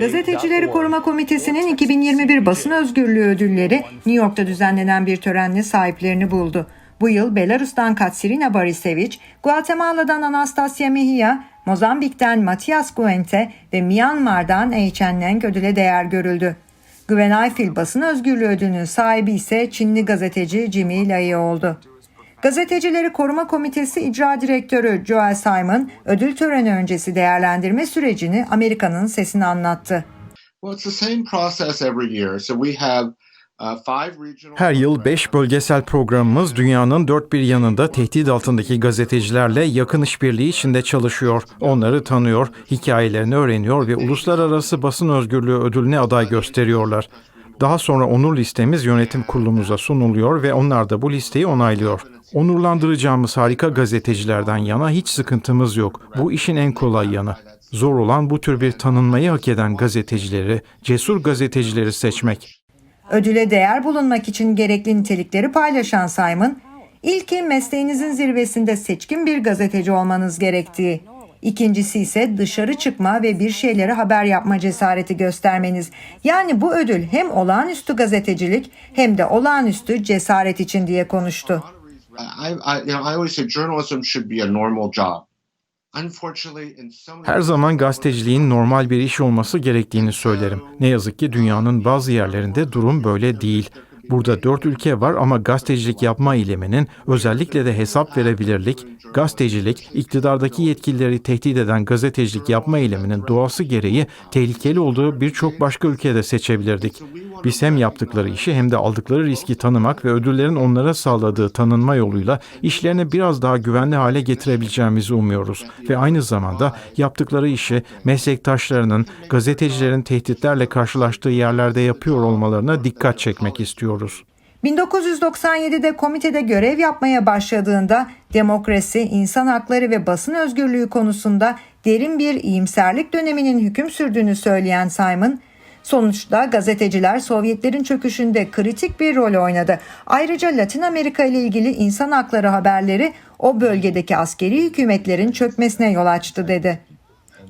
Gazetecileri Koruma Komitesi'nin 2021 Basın Özgürlüğü Ödülleri New York'ta düzenlenen bir törenle sahiplerini buldu. Bu yıl Belarus'tan Katsirina Barisevic, Guatemala'dan Anastasia Mejia, Mozambik'ten Matias Guente ve Myanmar'dan Eichen Neng ödüle değer görüldü. Güvenayfil Basın Özgürlüğü Ödülü'nün sahibi ise Çinli gazeteci Jimmy Lai oldu. Gazetecileri Koruma Komitesi İcra Direktörü Joel Simon, ödül töreni öncesi değerlendirme sürecini Amerika'nın sesini anlattı. Uh, Her yıl 5 bölgesel programımız dünyanın dört bir yanında tehdit altındaki gazetecilerle yakın işbirliği içinde çalışıyor. Onları tanıyor, hikayelerini öğreniyor ve uluslararası basın özgürlüğü ödülüne aday gösteriyorlar. Daha sonra onur listemiz yönetim kurulumuza sunuluyor ve onlar da bu listeyi onaylıyor. Onurlandıracağımız harika gazetecilerden yana hiç sıkıntımız yok. Bu işin en kolay yanı. Zor olan bu tür bir tanınmayı hak eden gazetecileri, cesur gazetecileri seçmek. Ödüle değer bulunmak için gerekli nitelikleri paylaşan Simon, ilki mesleğinizin zirvesinde seçkin bir gazeteci olmanız gerektiği. İkincisi ise dışarı çıkma ve bir şeyleri haber yapma cesareti göstermeniz. Yani bu ödül hem olağanüstü gazetecilik hem de olağanüstü cesaret için diye konuştu. I, I, you know, I always say journalism should be a normal job. Her zaman gazeteciliğin normal bir iş olması gerektiğini söylerim. Ne yazık ki dünyanın bazı yerlerinde durum böyle değil. Burada dört ülke var ama gazetecilik yapma eyleminin özellikle de hesap verebilirlik, gazetecilik, iktidardaki yetkilileri tehdit eden gazetecilik yapma eyleminin doğası gereği tehlikeli olduğu birçok başka ülkede seçebilirdik. Biz hem yaptıkları işi hem de aldıkları riski tanımak ve ödüllerin onlara sağladığı tanınma yoluyla işlerini biraz daha güvenli hale getirebileceğimizi umuyoruz. Ve aynı zamanda yaptıkları işi meslektaşlarının, gazetecilerin tehditlerle karşılaştığı yerlerde yapıyor olmalarına dikkat çekmek istiyoruz. 1997'de komitede görev yapmaya başladığında demokrasi, insan hakları ve basın özgürlüğü konusunda derin bir iyimserlik döneminin hüküm sürdüğünü söyleyen Simon, sonuçta gazeteciler Sovyetlerin çöküşünde kritik bir rol oynadı. Ayrıca Latin Amerika ile ilgili insan hakları haberleri o bölgedeki askeri hükümetlerin çökmesine yol açtı dedi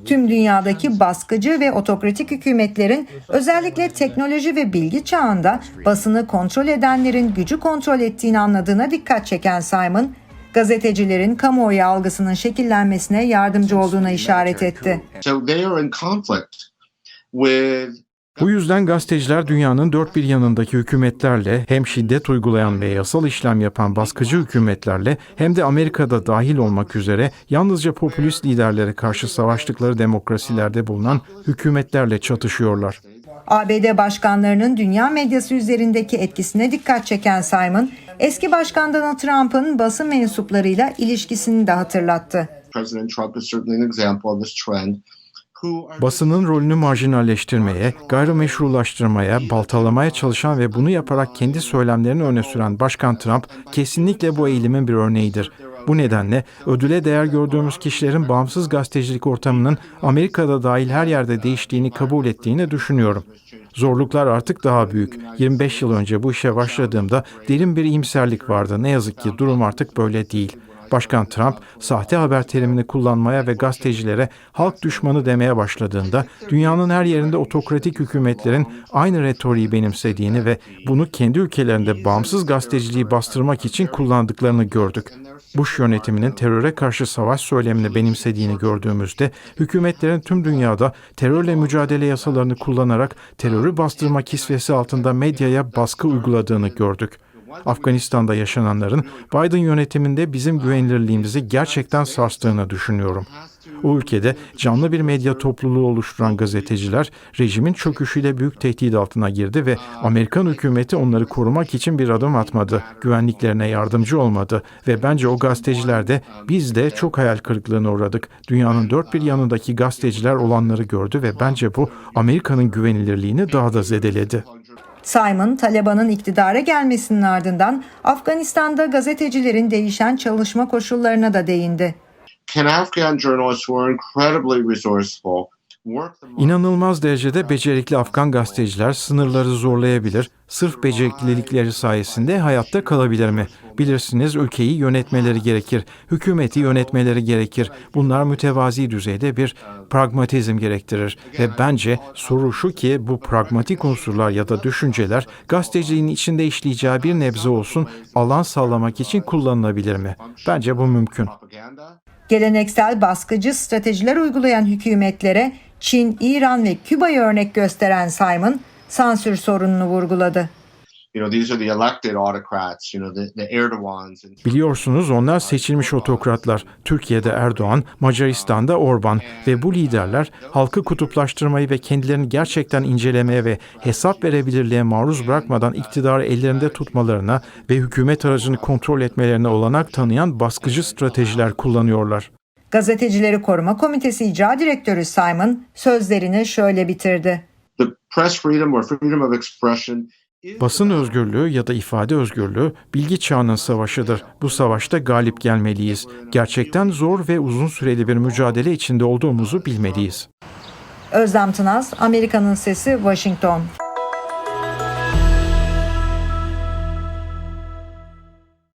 tüm dünyadaki baskıcı ve otokratik hükümetlerin özellikle teknoloji ve bilgi çağında basını kontrol edenlerin gücü kontrol ettiğini anladığına dikkat çeken Simon, gazetecilerin kamuoyu algısının şekillenmesine yardımcı olduğuna işaret etti. so Bu yüzden gazeteciler dünyanın dört bir yanındaki hükümetlerle hem şiddet uygulayan ve yasal işlem yapan baskıcı hükümetlerle hem de Amerika'da dahil olmak üzere yalnızca popülist liderlere karşı savaştıkları demokrasilerde bulunan hükümetlerle çatışıyorlar. ABD başkanlarının dünya medyası üzerindeki etkisine dikkat çeken Simon, eski başkan Donald Trump'ın basın mensuplarıyla ilişkisini de hatırlattı. President Trump is certainly an example of this trend. Basının rolünü marjinalleştirmeye, gayrimeşrulaştırmaya, baltalamaya çalışan ve bunu yaparak kendi söylemlerini öne süren Başkan Trump kesinlikle bu eğilimin bir örneğidir. Bu nedenle ödüle değer gördüğümüz kişilerin bağımsız gazetecilik ortamının Amerika'da dahil her yerde değiştiğini kabul ettiğini düşünüyorum. Zorluklar artık daha büyük. 25 yıl önce bu işe başladığımda derin bir iyimserlik vardı. Ne yazık ki durum artık böyle değil. Başkan Trump sahte haber terimini kullanmaya ve gazetecilere halk düşmanı demeye başladığında dünyanın her yerinde otokratik hükümetlerin aynı retoriği benimsediğini ve bunu kendi ülkelerinde bağımsız gazeteciliği bastırmak için kullandıklarını gördük. Bush yönetiminin teröre karşı savaş söylemini benimsediğini gördüğümüzde hükümetlerin tüm dünyada terörle mücadele yasalarını kullanarak terörü bastırma kisvesi altında medyaya baskı uyguladığını gördük. Afganistan'da yaşananların Biden yönetiminde bizim güvenilirliğimizi gerçekten sarstığını düşünüyorum. O ülkede canlı bir medya topluluğu oluşturan gazeteciler rejimin çöküşüyle büyük tehdit altına girdi ve Amerikan hükümeti onları korumak için bir adım atmadı. Güvenliklerine yardımcı olmadı ve bence o gazeteciler de biz de çok hayal kırıklığına uğradık. Dünyanın dört bir yanındaki gazeteciler olanları gördü ve bence bu Amerika'nın güvenilirliğini daha da zedeledi. Simon, Taliban'ın iktidara gelmesinin ardından Afganistan'da gazetecilerin değişen çalışma koşullarına da değindi. can Afghan journalists who are incredibly resourceful work the İnanılmaz derecede becerikli Afgan gazeteciler sınırları zorlayabilir, sırf beceriklilikleri sayesinde hayatta kalabilir mi? Bilirsiniz ülkeyi yönetmeleri gerekir, hükümeti yönetmeleri gerekir. Bunlar mütevazi düzeyde bir pragmatizm gerektirir. Ve bence soru şu ki bu pragmatik unsurlar ya da düşünceler gazeteciliğin içinde işleyeceği bir nebze olsun alan sağlamak için kullanılabilir mi? Bence bu mümkün. Geleneksel baskıcı stratejiler uygulayan hükümetlere Çin, İran ve Küba'yı örnek gösteren Simon, sansür sorununu vurguladı. Biliyorsunuz onlar seçilmiş otokratlar. Türkiye'de Erdoğan, Macaristan'da Orban ve bu liderler halkı kutuplaştırmayı ve kendilerini gerçekten incelemeye ve hesap verebilirliğe maruz bırakmadan iktidarı ellerinde tutmalarına ve hükümet aracını kontrol etmelerine olanak tanıyan baskıcı stratejiler kullanıyorlar. Gazetecileri Koruma Komitesi İcra Direktörü Simon sözlerini şöyle bitirdi. The press freedom or freedom of expression is Basın özgürlüğü ya da ifade özgürlüğü bilgi çağının savaşıdır. Bu savaşta galip gelmeliyiz. Gerçekten zor ve uzun süreli bir mücadele içinde olduğumuzu bilmeliyiz. Özlem Tınaz, Amerika'nın Sesi, Washington.